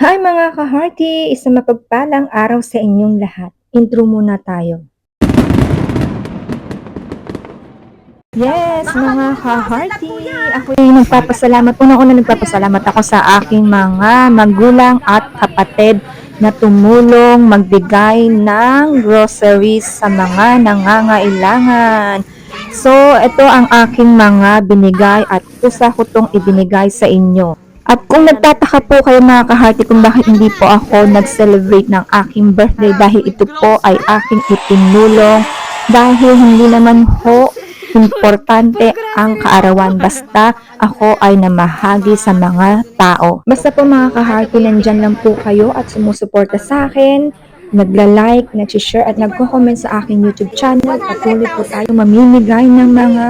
Hi mga ka-hearty! Isang mapagpalang araw sa inyong lahat. Intro muna tayo. Yes, mga ka-hearty! Ako yung nagpapasalamat. Unang-una nagpapasalamat ako sa aking mga magulang at kapatid na tumulong magbigay ng groceries sa mga nangangailangan. So, ito ang aking mga binigay at kusa ko itong ibinigay sa inyo. At kung nagtataka po kayo mga kahati kung bakit hindi po ako nag-celebrate ng aking birthday dahil ito po ay aking itinulong dahil hindi naman ho importante ang kaarawan basta ako ay namahagi sa mga tao. Basta po mga kahati nandyan lang po kayo at sumusuporta sa akin nagla-like, nag-share at nagko-comment sa aking YouTube channel. Patuloy po tayo mamimigay ng mga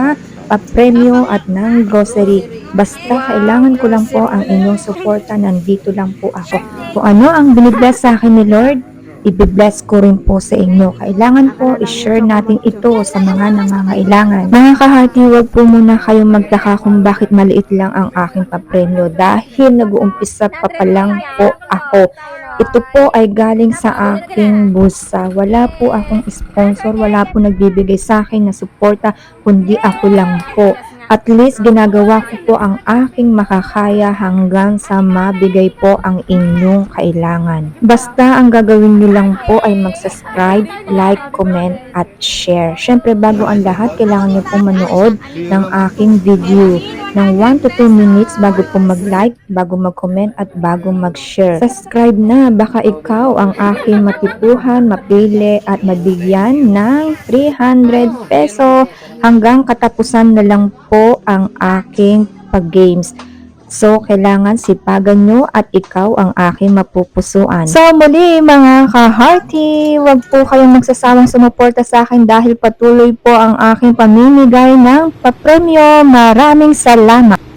papremyo at ng grocery. Basta kailangan ko lang po ang inyong suporta, nandito lang po ako. Kung ano ang binibless sa akin ni Lord, ibibless ko rin po sa inyo. Kailangan po i-share natin ito sa mga nangangailangan. Mga kahati, huwag po muna kayong magtaka kung bakit maliit lang ang aking papremyo dahil nag-uumpisa pa pa lang po ako. Ito po ay galing sa aking bulsa. Wala po akong sponsor, wala po nagbibigay sa akin na suporta, kundi ako lang po. At least ginagawa ko po ang aking makakaya hanggang sa mabigay po ang inyong kailangan. Basta ang gagawin nyo lang po ay mag-subscribe, like, comment, at share. Syempre bago ang lahat, kailangan nyo pong manood ng aking video ng 1 to 2 minutes bago po mag-like, bago mag-comment at bago mag-share. Subscribe na, baka ikaw ang aking matipuhan, mapili at mabigyan ng 300 peso hanggang katapusan na lang po ang aking pag-games. So, kailangan sipagan nyo at ikaw ang aking mapupusuan. So, muli mga ka-hearty, wag po kayong magsasawang sumuporta sa akin dahil patuloy po ang aking pamimigay ng papremyo. Maraming salamat!